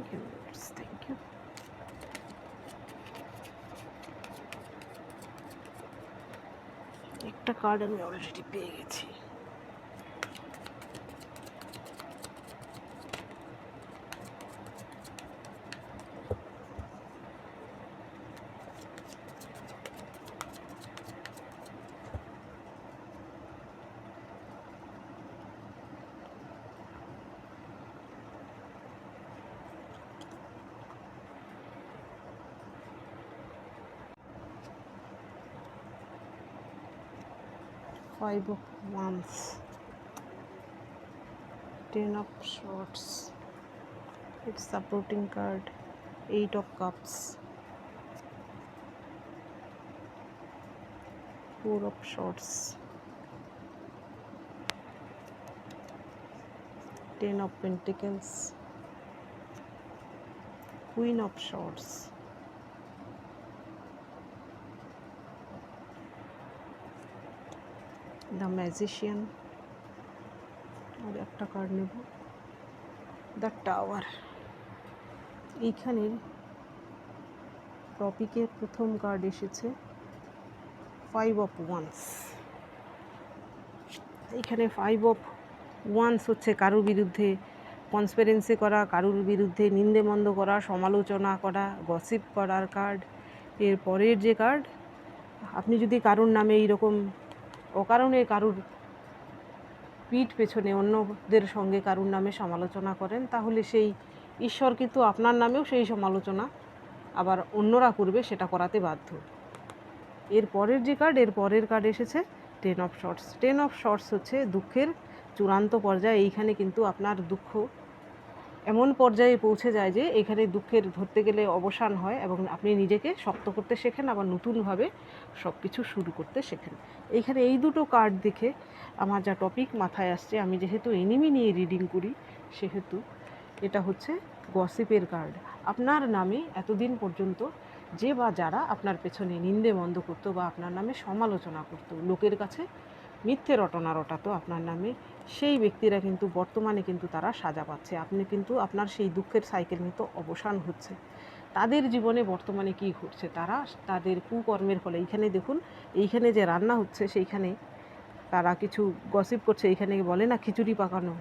Thank you thank you একটা card আমি already পেয়ে গেছি। Five of wands ten of swords. Its supporting card. Eight of cups. Four of swords. Ten of pentacles. Queen of swords the magician আর একটা card নেব। The tower এইখানের টপিকের প্রথম card এসেছে। ফাইভ অফ ওয়ান্স এখানে five of wands হচ্ছে কারোর বিরুদ্ধে কনসপেরেন্সি করা, কারোর বিরুদ্ধে নিন্দে মন্দ করা, সমালোচনা করা গসিপ করার কার্ড এর পরের যে কার্ড আপনি যদি কারোর নামে এইরকম অকারণে কারুর পিঠ পেছনে অন্যদের সঙ্গে কারুর নামে সমালোচনা করেন, তাহলে সেই ঈশ্বর কিন্তু আপনার নামেও সেই সমালোচনা আবার অন্যরা করবে সেটা করাতে বাধ্য। এর পরের যে কার্ড এর পরের কার্ড এসেছে ten of swords ten of swords হচ্ছে দুঃখের চূড়ান্ত পর্যায়ে, এইখানে কিন্তু আপনার দুঃখ এমন পর্যায়ে পৌঁছে যায় যে এখানে দুঃখের ধরতে গেলে অবসান হয় এবং আপনি নিজেকে শক্ত করতে শেখেন, আবার নতুনভাবে সব কিছু শুরু করতে শেখেন। এইখানে এই দুটো কার্ড দেখে আমার যা টপিক মাথায় আসছে, আমি যেহেতু এনিমি নিয়ে রিডিং করি, সেহেতু এটা হচ্ছে গসিপের কার্ড আপনার নামে এতদিন পর্যন্ত যে বা যারা আপনার পেছনে নিন্দে মন্দ করতো বা আপনার নামে সমালোচনা করতো, লোকের কাছে মিথ্যে রটনা রটাতো, আপনার নামে সেই ব্যক্তিরা কিন্তু বর্তমানে কিন্তু তারা সাজা পাচ্ছে। আপনি কিন্তু আপনার সেই দুঃখের সাইকেল কিন্তু অবসান হচ্ছে। তাদের জীবনে বর্তমানে কি ঘটছে? তারা তাদের কুকর্মের ফলে, এইখানে দেখুন, এইখানে যে রান্না হচ্ছে, সেইখানে তারা কিছু গসিপ করছে, এইখানে বলে না খিচুড়ি পাকানো।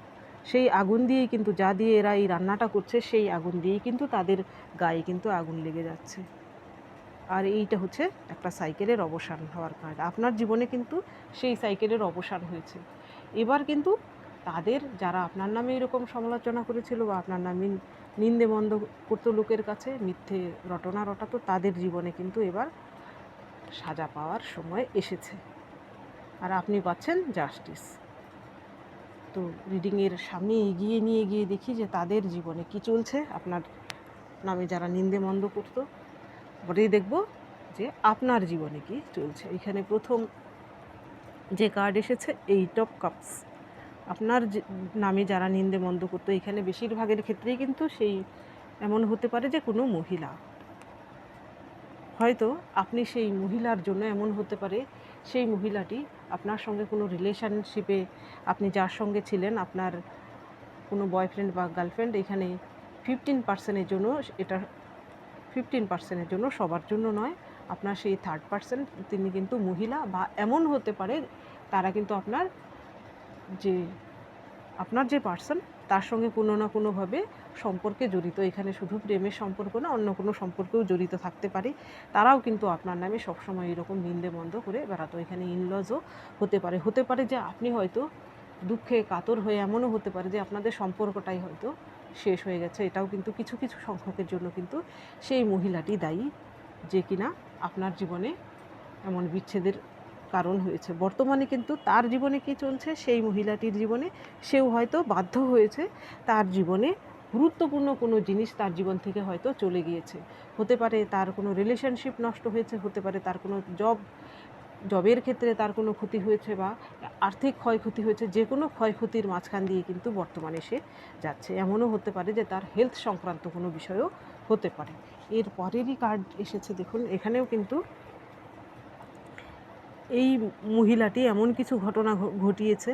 সেই আগুন দিয়েই কিন্তু, যা দিয়ে এরা এই রান্নাটা করছে, সেই আগুন দিয়েই কিন্তু তাদের গায়ে কিন্তু আগুন লেগে যাচ্ছে। আর এইটা হচ্ছে একটা সাইকেলের অবসান হওয়ার কার্ড আপনার জীবনে কিন্তু সেই সাইকেলের অবসান হয়েছে। এবার কিন্তু তাদের যারা আপনার নামে এরকম সমালোচনা করেছিল বা আপনার নামে নিন্দে মন্দ করতো লোকের কাছে মিথ্যে রটনা রটাতো তাদের জীবনে কিন্তু এবার সাজা পাওয়ার সময় এসেছে। আর আপনি পাচ্ছেন জাস্টিস। তো রিডিংয়ের সামনে এগিয়ে নিয়ে গিয়ে দেখি যে তাদের জীবনে কি চলছে, আপনার নামে যারা নিন্দে মন্দ করতো। পরেই দেখব যে আপনার জীবনে কি চলছে। এখানে প্রথম যে কার্ড এসেছে এইট অফ কাপস আপনার নামে যারা নিন্দে মন্দ করতো, এখানে বেশিরভাগের ক্ষেত্রেই কিন্তু সেই, এমন হতে পারে যে কোনো মহিলা। হয়তো আপনি সেই মহিলার জন্য এমন হতে পারে, সেই মহিলাটি আপনার সঙ্গে কোনো রিলেশনশিপে আপনি যার সঙ্গে ছিলেন, আপনার কোনো বয়ফ্রেন্ড বা গার্লফ্রেন্ড এখানে ফিফটিন পার্সেন্টের জন্য, এটা ফিফটিন পার্সেন্টের জন্য সবার জন্য নয়। আপনার সেই থার্ড পার্সেন্ট তিনি কিন্তু মহিলা বা এমন হতে পারে তারা কিন্তু আপনার যে আপনার যে পার্সন তার সঙ্গে কোনো না কোনোভাবে সম্পর্কে জড়িত। এখানে শুধু প্রেমের সম্পর্ক না, অন্য কোনো সম্পর্কেও জড়িত থাকতে পারে। তারাও কিন্তু আপনার নামে সবসময় এরকম নিন্দে বন্ধ করে বেড়াতো। এখানে ইনলজও হতে পারে। হতে পারে যে আপনি হয়তো দুঃখে কাতর হয়ে এমনও হতে পারে যে আপনাদের সম্পর্কটাই হয়তো শেষ হয়ে গেছে। এটাও কিন্তু কিছু কিছু সংখ্যকের জন্য কিন্তু সেই মহিলাটি দায়ী যে কিনা আপনার জীবনে এমন বিচ্ছেদের কারণ হয়েছে। বর্তমানে কিন্তু তার জীবনে কি চলছে, সেই মহিলাটির জীবনে সেও হয়তো বাধ্য হয়েছে, তার জীবনে গুরুত্বপূর্ণ কোনো জিনিস তার জীবন থেকে হয়তো চলে গিয়েছে। হতে পারে তার কোনো রিলেশনশিপ নষ্ট হয়েছে, হতে পারে তার কোনো জব জবের ক্ষেত্রে তার কোনো ক্ষতি হয়েছে বা আর্থিক ক্ষয়ক্ষতি হয়েছে যে কোনো ক্ষয়ক্ষতির মাঝখান দিয়ে কিন্তু বর্তমানে সে যাচ্ছে। এমনও হতে পারে যে তার হেলথ সংক্রান্ত কোনো বিষয়ও হতে পারে। এর পরেরই কার্ড এসেছে, দেখুন, এখানেও কিন্তু এই মহিলাটি এমন কিছু ঘটনা ঘটিয়েছে।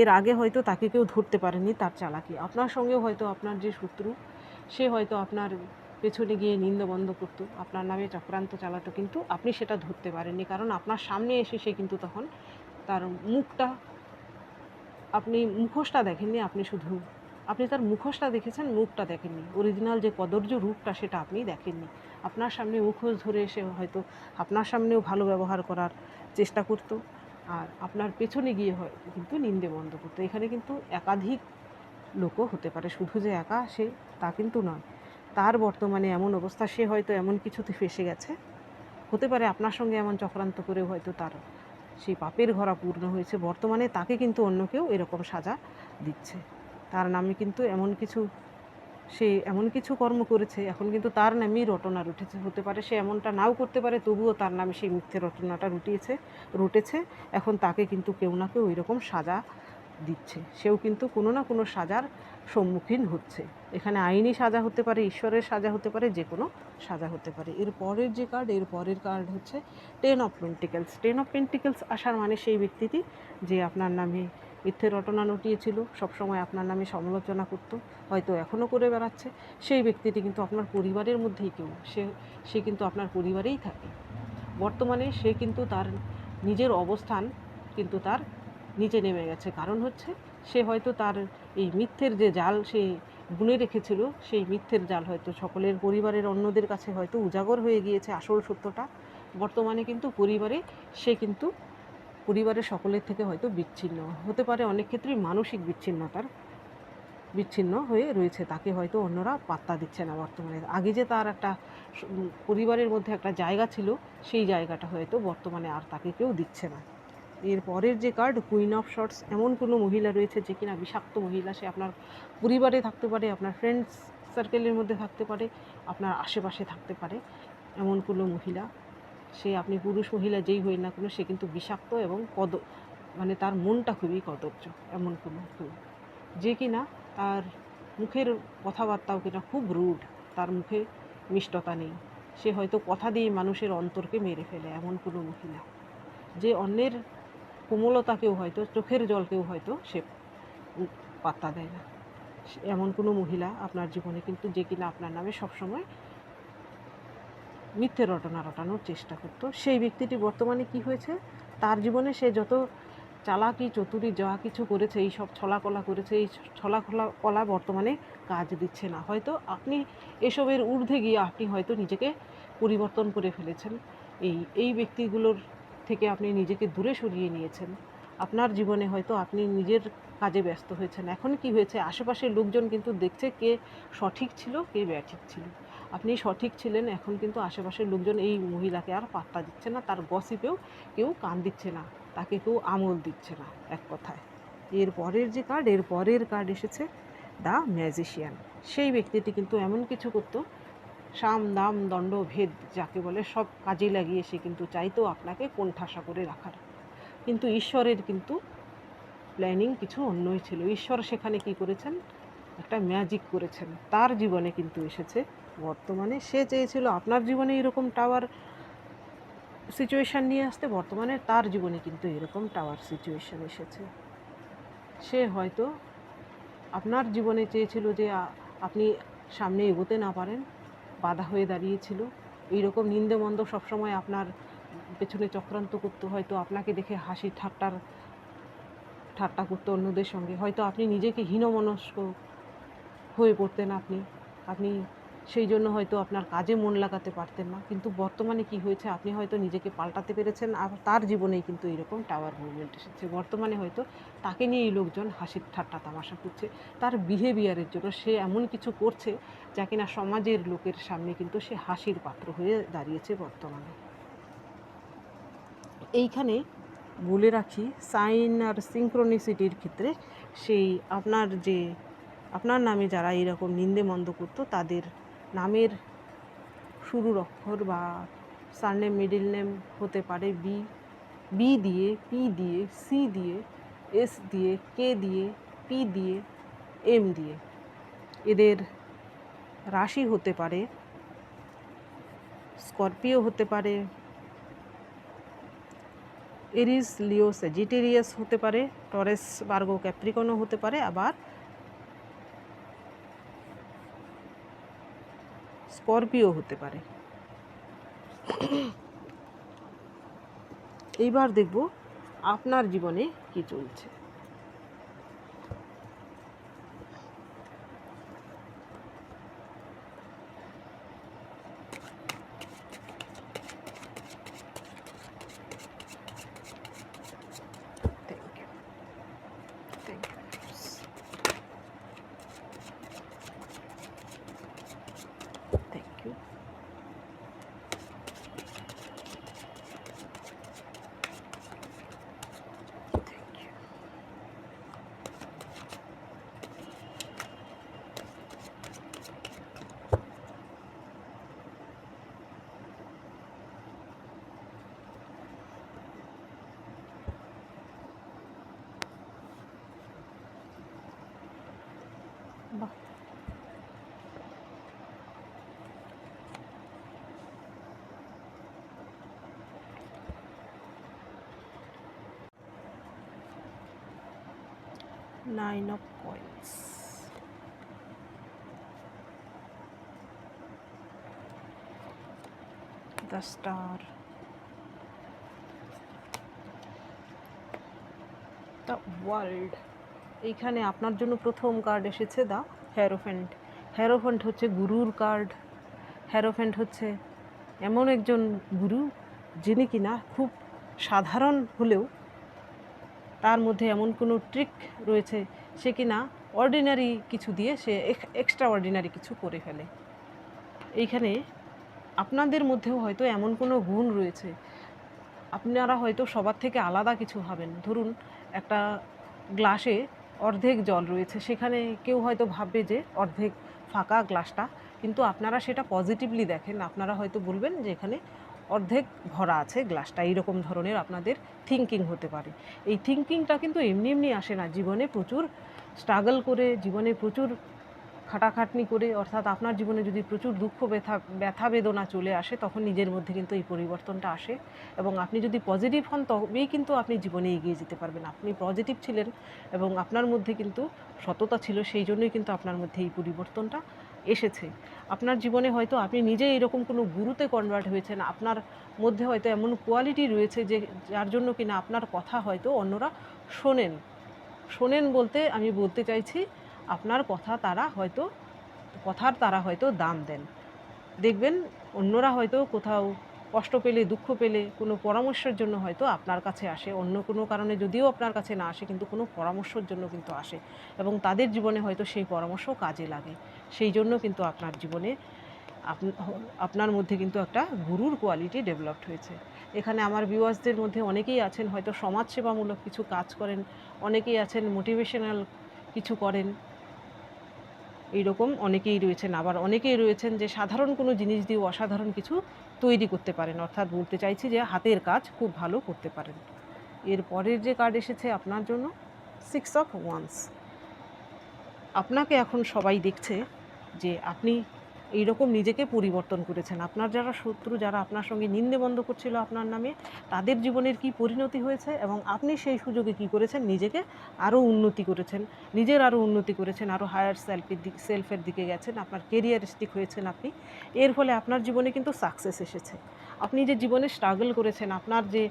এর আগে হয়তো তাকে কেউ ধরতে পারেনি, তার চালাকি। আপনার সঙ্গেও হয়তো আপনার যে শত্রু, সে হয়তো আপনার পেছনে গিয়ে নিন্দবন্ধ করতো। আপনার নামে চক্রান্ত চালাতো, কিন্তু আপনি সেটা ধরতে পারেননি। কারণ আপনার সামনে এসে সে কিন্তু তখন তার মুখটা, আপনি মুখোশটা দেখেননি, আপনি শুধু আপনি তার মুখোশটা দেখেছেন? মুখটা দেখেননি। অরিজিনাল যে কদর্য রূপটা, সেটা আপনি দেখেননি। আপনার সামনে মুখোশ ধরে এসে হয়তো আপনার সামনেও ভালো ব্যবহার করার চেষ্টা করতো। আর আপনার পেছনে গিয়ে হয়, কিন্তু নিন্দে বন্ধ করতো। এখানে কিন্তু একাধিক লোকও হতে পারে। শুধু যে একা সে, তা কিন্তু নয়। তার বর্তমানে এমন অবস্থা, সে হয়তো এমন কিছুতে ফেসে গেছে। হতে পারে আপনার সঙ্গে এমন চক্রান্ত করে হয়তো তার সেই পাপের ঘরা পূর্ণ হয়েছে। বর্তমানে তাকে কিন্তু অন্য কেউ এরকম সাজা দিচ্ছে। তার নামে কিন্তু এমন কিছু, সে এমন কিছু কর্ম করেছে, এখন কিন্তু তার নামেই রটনা রুটেছে। হতে পারে সে এমনটা নাও করতে পারে, তবুও তার নামে সেই মিথ্যে রটনাটা রুটিয়েছে, রুটেছে। এখন তাকে কিন্তু কেউ না কেউ ওইরকম সাজা দিচ্ছে। সেও কিন্তু কোনো না কোনো সাজার সম্মুখীন হচ্ছে। এখানে আইনি সাজা হতে পারে, ঈশ্বরের সাজা হতে পারে, যে কোনো সাজা হতে পারে। এর পরের যে কার্ড এর পরের কার্ড হচ্ছে ten of pentacles ten of pentacles আসার মানে সেই ব্যক্তিটি যে আপনার নামে মিথ্যে রটনা নটিয়েছিল, সবসময় আপনার নামে সমালোচনা করত, হয়তো এখনও করে বেড়াচ্ছে। সেই ব্যক্তিটি কিন্তু আপনার পরিবারের মধ্যেই কেউ সে সে কিন্তু আপনার পরিবারেই থাকে। বর্তমানে সে কিন্তু তার নিজের অবস্থান কিন্তু তার নিচে নেমে গেছে। কারণ হচ্ছে, সে হয়তো তার এই মিথ্যের যে জাল সে বুনে রেখেছিল, সেই মিথ্যের জাল হয়তো সকলের পরিবারের অন্যদের কাছে হয়তো উজাগর হয়ে গিয়েছে আসল সত্যটা। বর্তমানে কিন্তু পরিবারে সে কিন্তু পরিবারের সকলের থেকে হয়তো বিচ্ছিন্ন। হতে পারে অনেক ক্ষেত্রেই মানসিক বিচ্ছিন্নতার বিচ্ছিন্ন হয়ে রয়েছে। তাকে হয়তো অন্যরা পাত্তা দিচ্ছে না বর্তমানে। আগে যে তার একটা পরিবারের মধ্যে একটা জায়গা ছিল, সেই জায়গাটা হয়তো বর্তমানে আর তাকে কেউ দিচ্ছে না। এর পরের যে কার্ড কুইন অফ শর্টস এমন কোনো মহিলা রয়েছে যে কিনা বিষাক্ত মহিলা, সে আপনার পরিবারে থাকতে পারে, আপনার ফ্রেন্ডস সার্কেলের মধ্যে থাকতে পারে, আপনার আশেপাশে থাকতে পারে, এমন কোনো মহিলা সে আপনি পুরুষ, মহিলা যেই হই না কোনো, সে কিন্তু বিষাক্ত এবং কদ মানে তার মনটা খুবই কদর্য, এমন কোনো কেউ যে কিনা তার মুখের কথাবার্তাও কিনা খুব রুড, তার মুখে মিষ্টতা নেই। সে হয়তো কথা দিয়ে মানুষের অন্তরকে মেরে ফেলে, এমন কোনো মহিলা। যে অন্যের কোমলতাকেও হয়তো, চোখের জলকেও হয়তো সে পাত্তা দেয় না। এমন কোনো মহিলা আপনার জীবনে কিন্তু যে কিনা আপনার নামে সবসময় মিথ্যে রটনা রটানোর চেষ্টা করতো। সেই ব্যক্তিটি বর্তমানে কি হয়েছে? তার জীবনে সে যত চালাকি, চতুরি, যা কিছু করেছে, এই সব ছলাকলা করেছে, এই ছলাকলা কলা বর্তমানে কাজ দিচ্ছে না। হয়তো আপনি এসবের ঊর্ধ্বে গিয়ে আপনি হয়তো নিজেকে পরিবর্তন করে ফেলেছেন। এই এই ব্যক্তিগুলোর থেকে আপনি নিজেকে দূরে সরিয়ে নিয়েছেন। আপনার জীবনে হয়তো আপনি নিজের কাজে ব্যস্ত হয়েছেন। এখন কি হয়েছে? আশেপাশের লোকজন কিন্তু দেখছে কে সঠিক ছিল, কে ব্যাঠিক ছিল। আপনি সঠিক ছিলেন, এখন কিন্তু আশেপাশের লোকজন এই মহিলাকে আর পাত্তা দিচ্ছে না, তার গসিপেও কেউ কান দিচ্ছে না, তাকে কেউ আমল দিচ্ছে না এক কথায়। এর পরের যে কার্ড এর পরের কার্ড এসেছে দ্য ম্যাজিশিয়ান সেই ব্যক্তিটি কিন্তু এমন কিছু করতো, সাম, দাম, দণ্ড, ভেদ, যাকে বলে সব কাজে লাগিয়ে সে কিন্তু চাইতো আপনাকে কোণঠাসা করে রাখার। কিন্তু ঈশ্বরের কিন্তু প্ল্যানিং কিছু অন্যই ছিল। ঈশ্বর সেখানে কি করেছেন? একটা ম্যাজিক করেছেন। তার জীবনে কিন্তু এসেছে বর্তমানে সে চেয়েছিল আপনার জীবনে এরকম টাওয়ার সিচুয়েশান নিয়ে আসতে, বর্তমানে তার জীবনে কিন্তু এরকম টাওয়ার সিচুয়েশান এসেছে। সে হয়তো আপনার জীবনে চেয়েছিল যে আপনি সামনে এগোতে না পারেন, বাধা হয়ে দাঁড়িয়েছিল। এইরকম নিন্দে মন্দ সবসময় আপনার পেছনে চক্রান্ত করতো, হয়তো আপনাকে দেখে হাসি ঠাট্টার, ঠাট্টা করতো অন্যদের সঙ্গে। হয়তো আপনি নিজেকে হীনমনস্ক হয়ে পড়তেন আপনি। আপনি সেই জন্য হয়তো আপনার কাজে মন লাগাতে পারতেন না। কিন্তু বর্তমানে কি হয়েছে? আপনি হয়তো নিজেকে পাল্টাতে পেরেছেন আর তার জীবনেই কিন্তু এরকম টাওয়ার মুভমেন্ট এসেছে। বর্তমানে হয়তো তাকে নিয়ে এই লোকজন হাসির ঠাট্টা তামাশা করছে। তার বিহেভিয়ারের জন্য সে এমন কিছু করছে যা কিনা সমাজের লোকের সামনে কিন্তু সে হাসির পাত্র হয়ে দাঁড়িয়েছে বর্তমানে। এইখানে বলে রাখি সাইন আর সিঙ্ক্রোনিসিটির ক্ষেত্রে সেই আপনার যে, আপনার নামে যারা এরকম নিন্দে মন্দ করতো তাদের নামের শুরুর অক্ষর বা সারনেম, মিডিল নেম হতে পারে বি। বি দিয়ে, পি দিয়ে, সি দিয়ে, এস দিয়ে, কে দিয়ে, পি দিয়ে, এম দিয়ে। এদের রাশি হতে পারে, স্করপিও হতে পারে, এরিস লিও সেজিটেরিয়াস হতে পারে, টরেস বার্গো ক্যাপ্রিকনও হতে পারে, আবার স্করপিও হতে পারে। এইবার দেখব আপনার জীবনে কি চলছে। Nine of coins the star. The world এইখানে আপনার জন্য প্রথম কার্ড এসেছে দ্য হ্যারোফেন্ট হ্যারোফেন্ট হচ্ছে গুরুর কার্ড হ্যারোফেন্ট হচ্ছে এমন একজন গুরু যিনি কিনা খুব সাধারণ হলেও তার মধ্যে এমন কোনো ট্রিক রয়েছে সে কিনা অর্ডিনারি কিছু দিয়ে সে এক্সট্রা অর্ডিনারি কিছু করে ফেলে। এইখানে আপনাদের মধ্যেও হয়তো এমন কোনো গুণ রয়েছে। আপনারা হয়তো সবার থেকে আলাদা কিছু ভাবেন। ধরুন, একটা গ্লাসে অর্ধেক জল রয়েছে, সেখানে কেউ হয়তো ভাববে যে অর্ধেক ফাঁকা গ্লাসটা, কিন্তু আপনারা সেটা পজিটিভলি দেখেন। আপনারা হয়তো বলবেন যে এখানে অর্ধেক ভরা আছে গ্লাসটা। এইরকম ধরনের আপনাদের থিঙ্কিং হতে পারে। এই থিঙ্কিংটা কিন্তু এমনি এমনি আসে না। জীবনে প্রচুর স্ট্রাগল করে, জীবনে প্রচুর খাটাখাটনি করে, অর্থাৎ আপনার জীবনে যদি প্রচুর দুঃখ, ব্যথা ব্যথা বেদনা চলে আসে, তখন নিজের মধ্যে কিন্তু এই পরিবর্তনটা আসে। এবং আপনি যদি পজিটিভ হন, তবেই কিন্তু আপনি জীবনে এগিয়ে যেতে পারবেন। আপনি পজিটিভ ছিলেন এবং আপনার মধ্যে কিন্তু সততা ছিল, সেই জন্যই কিন্তু আপনার মধ্যে এই পরিবর্তনটা এসেছে। আপনার জীবনে হয়তো আপনি নিজে এরকম কোনো গুরুতে কনভার্ট হয়েছেন, আপনার মধ্যে হয়তো এমন কোয়ালিটি রয়েছে যে, যার জন্য কিনা আপনার কথা হয়তো অন্যরা শোনেন। শোনেন বলতে আমি বলতে চাইছি, আপনার কথা তারা হয়তো, কথার তারা হয়তো দাম দেন। দেখবেন অন্যরা হয়তো কোথাও কষ্ট পেলে, দুঃখ পেলে কোনো পরামর্শের জন্য হয়তো আপনার কাছে আসে। অন্য কোনো কারণে যদিও আপনার কাছে না আসে, কিন্তু কোনো পরামর্শের জন্য কিন্তু আসে এবং তাদের জীবনে হয়তো সেই পরামর্শ কাজে লাগে। সেই জন্য কিন্তু আপনার জীবনে আপনার মধ্যে কিন্তু একটা গুরুর কোয়ালিটি ডেভেলপড হয়েছে। এখানে আমার ভিউয়ার্সদের মধ্যে অনেকেই আছেন, হয়তো সমাজসেবামূলক কিছু কাজ করেন, অনেকেই আছেন, মোটিভেশনাল কিছু করেন এইরকম অনেকেই রয়েছেন। আবার অনেকেই রয়েছেন যে সাধারণ কোনো জিনিস দিয়ে অসাধারণ কিছু তৈরি করতে পারেন। অর্থাৎ বলতে চাইছি যে হাতের কাজ খুব ভালো করতে পারেন। এর পরের যে কার্ড এসেছে আপনার জন্য সিক্স অফ ওয়ান্স আপনাকে এখন সবাই দেখছে যে আপনি এইরকম নিজেকে পরিবর্তন করেছেন। আপনার যারা শত্রু, যারা আপনার সঙ্গে নিন্দে বন্ধ করছিল আপনার নামে, তাদের জীবনের কি পরিণতি হয়েছে এবং আপনি সেই সুযোগে কি করেছেন? নিজেকে আরও উন্নতি করেছেন। নিজের আরও উন্নতি করেছেন আরও হায়ার সেলফের দিক সেলফের দিকে গেছেন, আপনার কেরিয়ারিস্টিক হয়েছেন আপনি। এর ফলে আপনার জীবনে কিন্তু সাকসেস এসেছে। আপনি যে জীবনে স্ট্রাগল করেছেন, আপনার যে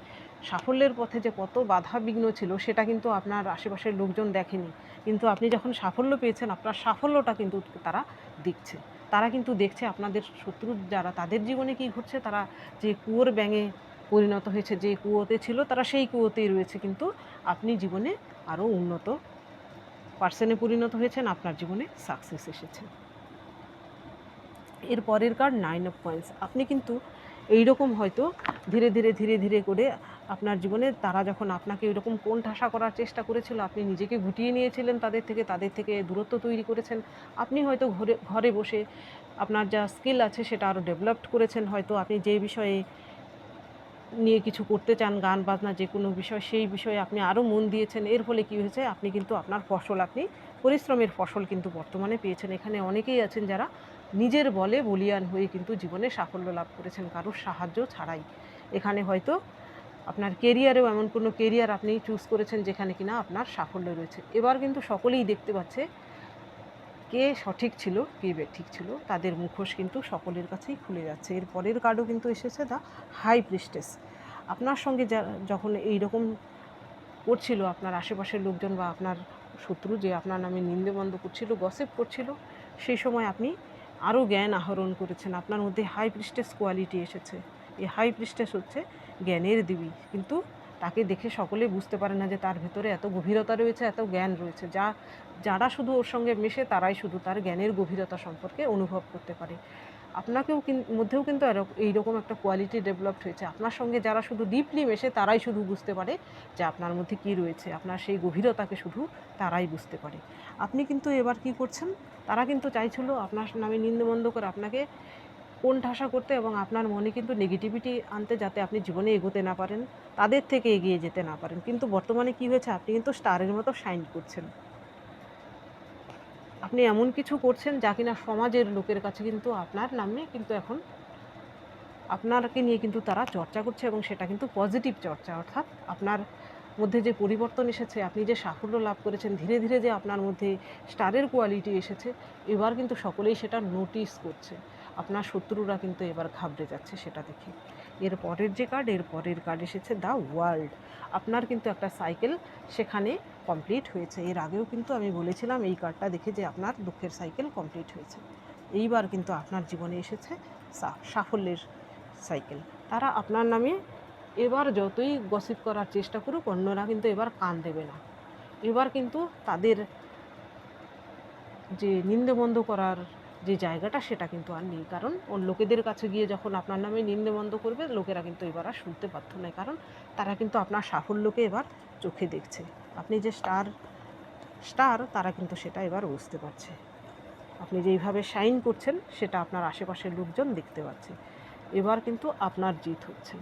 সাফল্যের পথে যে কত বাধা বিঘ্ন ছিল, সেটা কিন্তু আপনার আশেপাশের লোকজন দেখেনি। কিন্তু আপনি যখন সাফল্য পেয়েছেন, আপনার সাফল্যটা কিন্তু তারা দেখছে। তারা কিন্তু দেখছে আপনাদের শত্রু যারা তাদের জীবনে কি ঘটছে, তারা যে কুয়োর ব্যাঙে পরিণত হয়েছে, যে কুয়োতে ছিল, তারা সেই কুয়োতেই রয়েছে। কিন্তু আপনি জীবনে আরও উন্নত পার্সনে পরিণত হয়েছেন, আপনার জীবনে সাকসেস এসেছে। এর পরের কার্ড নাইন অফ পয়েন্টস আপনি কিন্তু এই রকম হয়তো ধীরে ধীরে ধীরে ধীরে করে আপনার জীবনে তারা যখন আপনাকে এরকম কোণ ঠাসা করার চেষ্টা করেছিল, আপনি নিজেকে গুটিয়ে নিয়েছিলেন তাদের থেকে তাদের থেকে দূরত্ব তৈরি করেছেন, আপনি হয়তো ঘরে ঘরে বসে আপনার যা স্কিল আছে সেটা আরও ডেভেলপড করেছেন, হয়তো আপনি যে বিষয়ে নিয়ে কিছু করতে চান, গান বাজনা যে কোনো বিষয়, সেই বিষয়ে আপনি আরও মন দিয়েছেন, এর ফলে কী হয়েছে, আপনি কিন্তু আপনার ফসল, আপনি পরিশ্রমের ফসল কিন্তু বর্তমানে পেয়েছেন। এখানে অনেকেই আছেন যারা নিজের বলে বলিয়ান হয়ে কিন্তু জীবনে সাফল্য লাভ করেছেন, কারোর সাহায্য ছাড়াই। এখানে হয়তো আপনার কেরিয়ারেও এমন কোনো কেরিয়ার আপনি চুজ করেছেন যেখানে কিনা আপনার সাফল্য রয়েছে। এবার কিন্তু সকলেই দেখতে পাচ্ছে কে সঠিক ছিল, কে ঠিক ছিল। তাদের মুখোশ কিন্তু সকলের কাছেই খুলে যাচ্ছে। এর পরের কার্ডও কিন্তু এসেছে দ্য হাই প্রিস্টেস আপনার সঙ্গে যা যখন এই রকম করছিল, আপনার আশেপাশের লোকজন বা আপনার শত্রু যে আপনার নামে নিন্দেবন্ধ করছিল গসিপ করছিল, সেই সময় আপনি আরও জ্ঞান আহরণ করেছেন। আপনার মধ্যে হাই প্রিস্টেস কোয়ালিটি এসেছে। এই হাই প্রিস্টেস হচ্ছে জ্ঞানের দেবী। কিন্তু তাকে দেখে সকলে বুঝতে পারে না যে তার ভেতরে এত গভীরতা রয়েছে, এত জ্ঞান রয়েছে। যা, যারা শুধু ওর সঙ্গে মেশে, তারাই শুধু তার জ্ঞানের গভীরতা সম্পর্কে অনুভব করতে পারে। আপনাকেও মধ্যেও কিন্তু এইরকম একটা কোয়ালিটি ডেভেলপড হয়েছে। আপনার সঙ্গে যারা শুধু ডিপলি মেশে, তারাই শুধু বুঝতে পারে যে আপনার মধ্যে কী রয়েছে। আপনার সেই গভীরতাকে শুধু তারাই বুঝতে পারে। আপনি কিন্তু এবার কি করছেন? তারা কিন্তু চাইছিল আপনার নামে নিন্দমন্দ করে আপনাকে কোন ঠাসা করতে এবং আপনার মনে কিন্তু নেগেটিভিটি আনতে যাতে আপনি জীবনে এগোতে না পারেন, তাদের থেকে এগিয়ে যেতে না পারেন। কিন্তু বর্তমানে কি হয়েছে, আপনি কিন্তু স্টারের মতো শাইন করছেন। আপনি এমন কিছু করছেন যা কিনা সমাজের লোকের কাছে কিন্তু আপনার নামে কিন্তু এখন আপনাকে নিয়ে কিন্তু তারা চর্চা করছে এবং সেটা কিন্তু পজিটিভ চর্চা, অর্থাৎ আপনার মধ্যে যে পরিবর্তন এসেছে, আপনি যে সাফল্য লাভ করেছেন, ধীরে ধীরে যে আপনার মধ্যে স্টারের কোয়ালিটি এসেছে, এবার কিন্তু সকলেই সেটা নোটিস করছে। আপনার শত্রুরা কিন্তু এবার ঘাবড়ে যাচ্ছে সেটা দেখে। এর পরের যে কার্ড এর পরের কার্ড এসেছে দ্য ওয়ার্ল্ড আপনার কিন্তু একটা সাইকেল সেখানে কমপ্লিট হয়েছে। এর আগেও কিন্তু আমি বলেছিলাম, এই কার্ডটা দেখে যে আপনার দুঃখের সাইকেল কমপ্লিট হয়েছে। এইবার কিন্তু আপনার জীবনে এসেছে সাফল্যের সাইকেল তারা আপনার নামে এবার যতই গসিপ করার চেষ্টা করুক, অন্যরা কিন্তু এবার কান দেবে না। এবার কিন্তু তাদের যে নিন্দেবন্ধ করার যে জায়গাটা, সেটা কিন্তু আর নেই। কারণ ওর লোকেদের কাছে গিয়ে যখন আপনার নামে নিন্দেবন্ধ করবে, লোকেরা কিন্তু এবার আর শুনতে পারত না কারণ তারা কিন্তু আপনার সাফল্যকে এবার চোখে দেখছে। আপনি যে স্টার স্টার তারা কিন্তু সেটা এবার বুঝতে পারছে। আপনি যেইভাবে শাইন করছেন, সেটা আপনার আশেপাশের লোকজন দেখতে পাচ্ছে। এবার কিন্তু আপনার জিত হচ্ছে।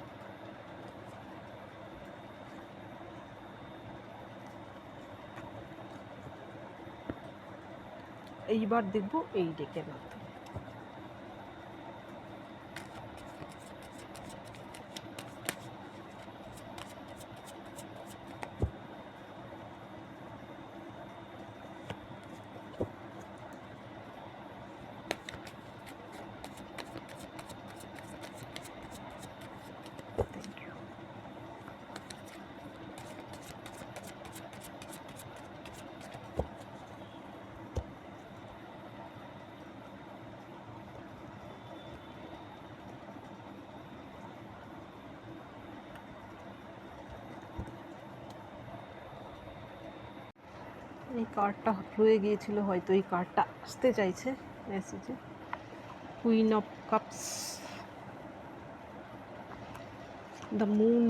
এইবার দেখব এই ডেকের মাধ্যমে। এই কার্ডটা রয়ে গিয়েছিল, হয়তো এই কার্ডটা আসতে চাইছে মেসেজে queen of cups the moon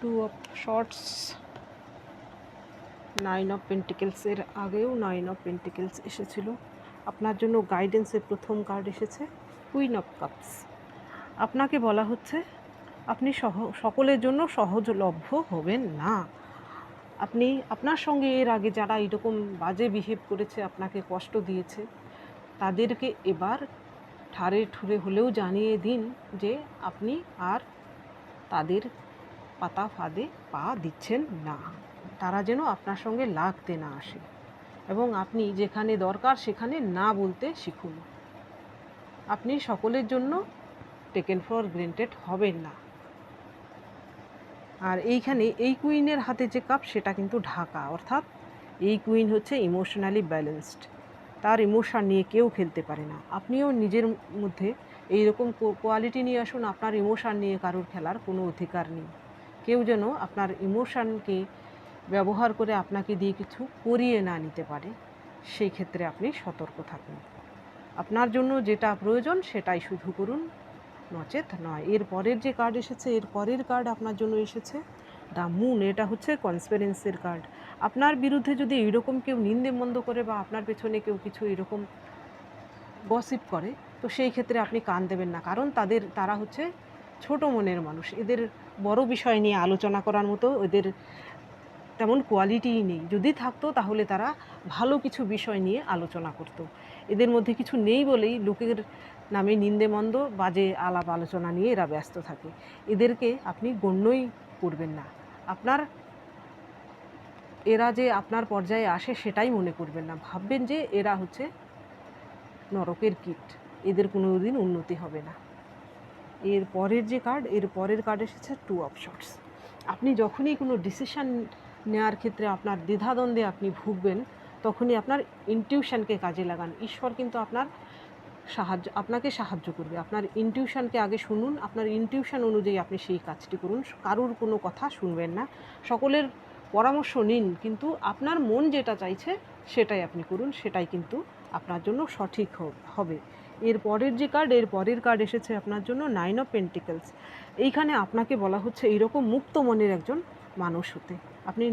two of swords nine of পেন্টিকেলসের আগেও নাইন অফ পেন্টিকেলস এসেছিল। আপনার জন্য গাইডেন্সের প্রথম কার্ড এসেছে কুইন অফ কাপস আপনাকে বলা হচ্ছে, আপনি সহ, সকলের জন্য সহজলভ্য হবেন না। আপনি আপনার সঙ্গে এর আগে যারা এরকম বাজে বিহেভ করেছে, আপনাকে কষ্ট দিয়েছে, তাদেরকে এবার ঠারে ঠুরে হলেও জানিয়ে দিন যে আপনি আর তাদের পাতা ফাঁদে পা দিচ্ছেন না। তারা যেন আপনার সঙ্গে লাগতে না আসে এবং আপনি যেখানে দরকার সেখানে না বলতে শিখুন। আপনি সকলের জন্য টেকেন ফর গ্রেন্টেড হবেন না। আর এইখানে এই কুইনের হাতে যে কাপ, সেটা কিন্তু ঢাকা। অর্থাৎ এই কুইন হচ্ছে ইমোশনালি ব্যালেন্সড। তার ইমোশন নিয়ে কেউ খেলতে পারে না। আপনিও নিজের মধ্যে এইরকম কোয়ালিটি নিয়ে আসুন, আপনার ইমোশন নিয়ে কারোর খেলার কোনো অধিকার নেই। কেউ যেন আপনার ইমোশানকে ব্যবহার করে আপনাকে দিয়ে কিছু করিয়ে না নিতে পারে, সেই ক্ষেত্রে আপনি সতর্ক থাকুন। আপনার জন্য যেটা প্রয়োজন, সেটাই শুধু করুন। নচেত নয়। এর পরের যে কার্ড এসেছে, এর পরের কার্ড আপনার জন্য এসেছে। দ্য মুন এটা হচ্ছে কনসপেরেন্সির কার্ড আপনার বিরুদ্ধে যদি এরকম কেউ নিন্দে মন্দ করে বা আপনার পেছনে কেউ কিছু এরকম গসিপ করে, তো সেই ক্ষেত্রে আপনি কান দেবেন না। কারণ তাদের, তারা হচ্ছে ছোট মনের মানুষ। এদের বড় বিষয় নিয়ে আলোচনা করার মতো এদের তেমন কোয়ালিটিই নেই। যদি থাকতো, তাহলে তারা ভালো কিছু বিষয় নিয়ে আলোচনা করতো। এদের মধ্যে কিছু নেই বলেই লোকের নামে নিন্দে মন্দ বাজে আলাপ আলোচনা নিয়ে এরা ব্যস্ত থাকে। এদেরকে আপনি গণ্যই করবেন না। আপনার, এরা যে আপনার পর্যায়ে আসে সেটাই মনে করবেন না। ভাববেন যে এরা হচ্ছে নরকের কীট। এদের কোনো দিন উন্নতি হবে না। এর পরের যে কার্ড এর পরের কার্ড এসেছে টু অফ শর্টস আপনি যখনই কোনো ডিসিশান নেওয়ার ক্ষেত্রে আপনার দ্বিধাদ্বন্দ্বে আপনি ভুগবেন, তখনই আপনার ইনটিউশনকে কাজে লাগান। ঈশ্বর কিন্তু আপনার সাহায্য, আপনাকে সাহায্য করবে। আপনার ইনটিউশনকে আগে শুনুন, আপনার ইনটিউশন অনুযায়ী আপনি সেই কাজটি করুন। কারুর কোনো কথা শুনবেন না। সকলের পরামর্শ নিন, কিন্তু আপনার মন যেটা চাইছে সেটাই আপনি করুন, সেটাই কিন্তু আপনার জন্য সঠিক হবে। এর পরের যে কার্ড এর পরের কার্ড এসেছে আপনার জন্য নাইন অফ পেন্টিকেলস এইখানে আপনাকে বলা হচ্ছে এইরকম মুক্ত মনের একজন মানুষ হতে। আপনি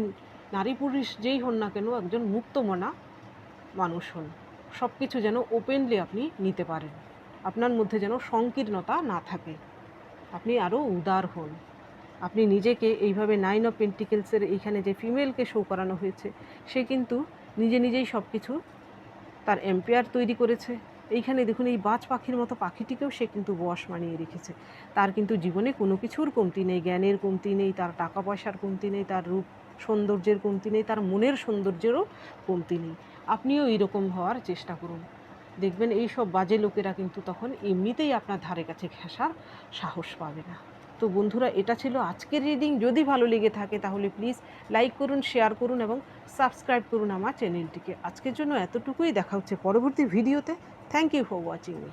নারী পুরুষ যেই হন না কেন, একজন মুক্ত মনা মানুষ হন। সব কিছু যেন ওপেনলি আপনি নিতে পারেন। আপনার মধ্যে যেন সংকীর্ণতা না থাকে। আপনি আরও উদার হন। আপনি নিজেকে এইভাবে নাইন অফ পেন্টিকেলসের এইখানে যে ফিমেলকে শো করানো হয়েছে, সে কিন্তু নিজে নিজেই সব কিছু তার এম্পায়ার তৈরি করেছে। এইখানে দেখুন এই বাজ পাখির মতো পাখিটিকেও সে কিন্তু বশ মানিয়ে রেখেছে। তার কিন্তু জীবনে কোনো কিছুর কমতি নেই, জ্ঞানের কমতি নেই, তার টাকা পয়সার কমতি নেই, তার রূপ সৌন্দর্যের কমতি নেই, তার মনের সৌন্দর্যেরও কমতি নেই। আপনিও এইরকম হওয়ার চেষ্টা করুন। দেখবেন এই সব বাজে লোকেরা কিন্তু তখন এমনিতেই আপনার ধারে কাছে ঘেঁষার সাহস পাবে না। তো বন্ধুরা, এটা ছিল আজকের রিডিং। যদি ভালো লেগে থাকে তাহলে প্লিজ লাইক করুন, শেয়ার করুন এবং সাবস্ক্রাইব করুন আমার চ্যানেলটিকে। আজকের জন্য এতটুকুই। দেখা হচ্ছে পরবর্তী ভিডিওতে। Thank you for watching me.